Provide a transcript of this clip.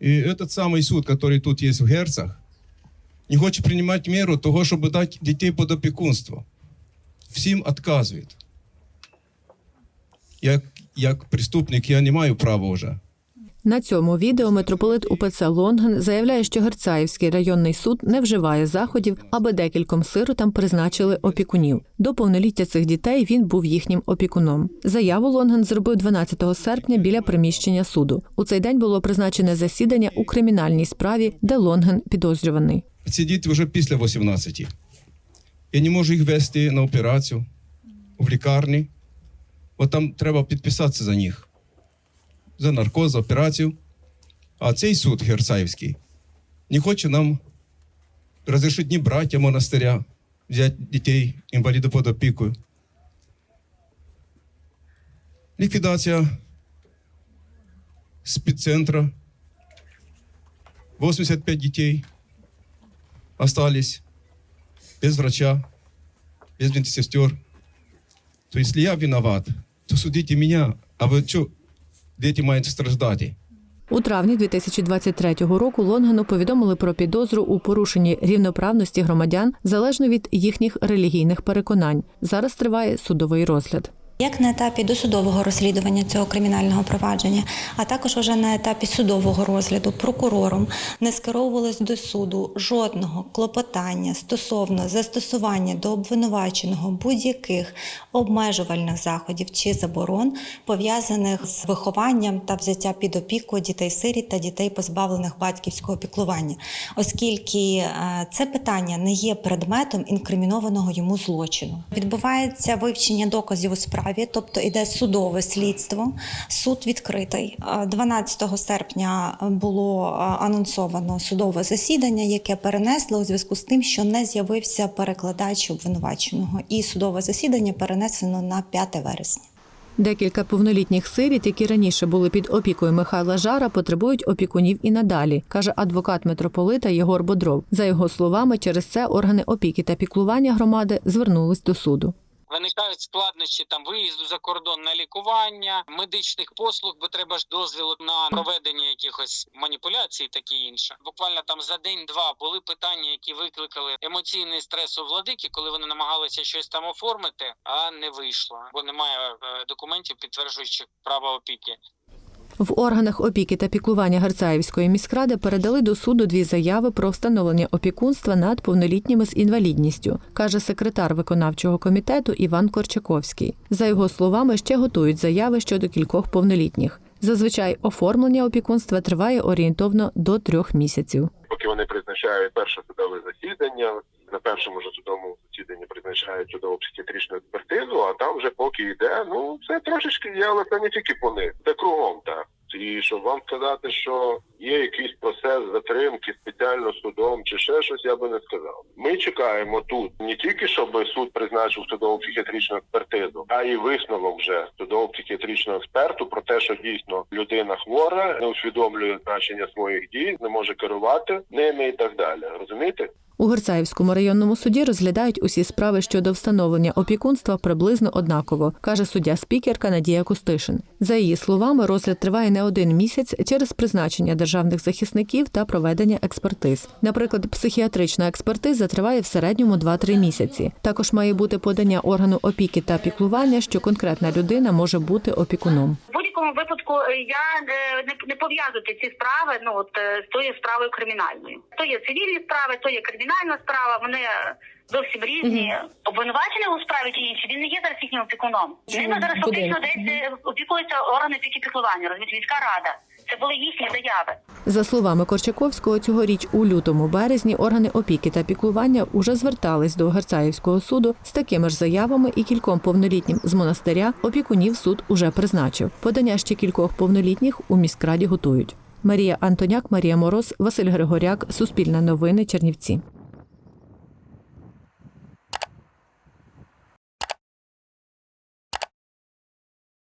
И этот самый суд, который тут есть в Герцах, не хоче принимать меру того, щоб дати дітей під опікунство. Всім відказує. Як, як преступник я не маю права вже. На цьому відео митрополит УПЦ Лонген заявляє, що Герцаївський районний суд не вживає заходів, аби декільком сиротам призначили опікунів. До повноліття цих дітей він був їхнім опікуном. Заяву Лонген зробив 12 серпня біля приміщення суду. У цей день було призначене засідання у кримінальній справі, де Лонген підозрюваний. Ці діти вже після 18. Я не можу їх вести на операцію в лікарні. От там треба підписатися за них. За наркоз, операцію. А цей суд Герцаївський не хоче нам розрішити ні браття монастиря взяти дітей, інвалідів під опікою. Ліквідація спеццентра. 85 дітей остались без врача, без медсестер. То если я виноват, то судите меня. А вы что, дети мають страждати? У травні 2023 року Лонгану повідомили про підозру у порушенні рівноправності громадян залежно від їхніх релігійних переконань. Зараз триває судовий розгляд. Як на етапі досудового розслідування цього кримінального провадження, а також уже на етапі судового розгляду прокурором не скеровувалось до суду жодного клопотання стосовно застосування до обвинуваченого будь-яких обмежувальних заходів чи заборон, пов'язаних з вихованням та взяття під опіку дітей-сиріт та дітей, позбавлених батьківського піклування, оскільки е, це питання не є предметом інкримінованого йому злочину. Відбувається вивчення доказів у справі, тобто іде судове слідство. Суд відкритий. Е, 12 серпня було анонсовано судове засідання, яке перенесло у зв'язку з тим, що не з'явився перекладач обвинуваченого, і судове засідання перенесено на 5 вересня. Декілька повнолітніх сиріт, які раніше були під опікою Михайла Жара, потребують опікунів і надалі, каже адвокат митрополита Єгор Бодров. За його словами, через це органи опіки та піклування громади звернулись до суду. Виникають складнощі там виїзду за кордон на лікування, медичних послуг, бо треба ж дозвіл на проведення якихось маніпуляцій, таке інше. Буквально там за день-два були питання, які викликали емоційний стрес у владики, коли вони намагалися щось там оформити, а не вийшло, бо немає е, документів, підтверджуючих право опіки. В органах опіки та піклування Герцаївської міськради передали до суду дві заяви про встановлення опікунства над повнолітніми з інвалідністю, каже секретар виконавчого комітету Іван Корчаковський. За його словами, ще готують заяви щодо кількох повнолітніх. Зазвичай оформлення опікунства триває орієнтовно до трьох місяців. поки вони призначають перше судове засідання. На першому ж судовому засіданні призначають судово психіатричну експертизу, а там вже поки йде, ну це трошечки є, але це не тільки по них, це кругом так. І щоб вам сказати, що є якийсь процес затримки спеціально судом чи ще щось, я би не сказав. Ми чекаємо тут не тільки щоб суд призначив судово психіатричну експертизу, а й висновок вже судово психіатричного експерту про те, що дійсно людина хвора, не усвідомлює значення своїх дій, не може керувати ними і так далі. Розумієте? У Герцаївському районному суді розглядають усі справи щодо встановлення опікунства приблизно однаково, каже суддя-спікерка Надія Кустишин. За її словами, розгляд триває не один місяць через призначення державних захисників та проведення експертиз. Наприклад, психіатрична експертиза триває в середньому 2-3 місяці. Також має бути подання органу опіки та піклування, що конкретна людина може бути опікуном. Будь-якому випадку е, я не, не пов'язувати ці справи ну от е, з тою справою кримінальною. То є цивільні справи, то є кримінальна справа. Вони е, зовсім різні. Обвинувачений у справі чи інші він не є зараз їхнім опікуном. Ними зараз фактично десь опікується опікуються органи опіки піклування, розумієте, міська рада. Це були їхні заяви. За словами Корчаковського, цьогоріч у лютому березні органи опіки та піклування уже звертались до Герцаївського суду з такими ж заявами і кільком повнолітнім з монастиря опікунів суд уже призначив. Подання ще кількох повнолітніх у міськраді готують. Марія Антоняк, Марія Мороз, Василь Григоряк, Суспільне новини, Чернівці.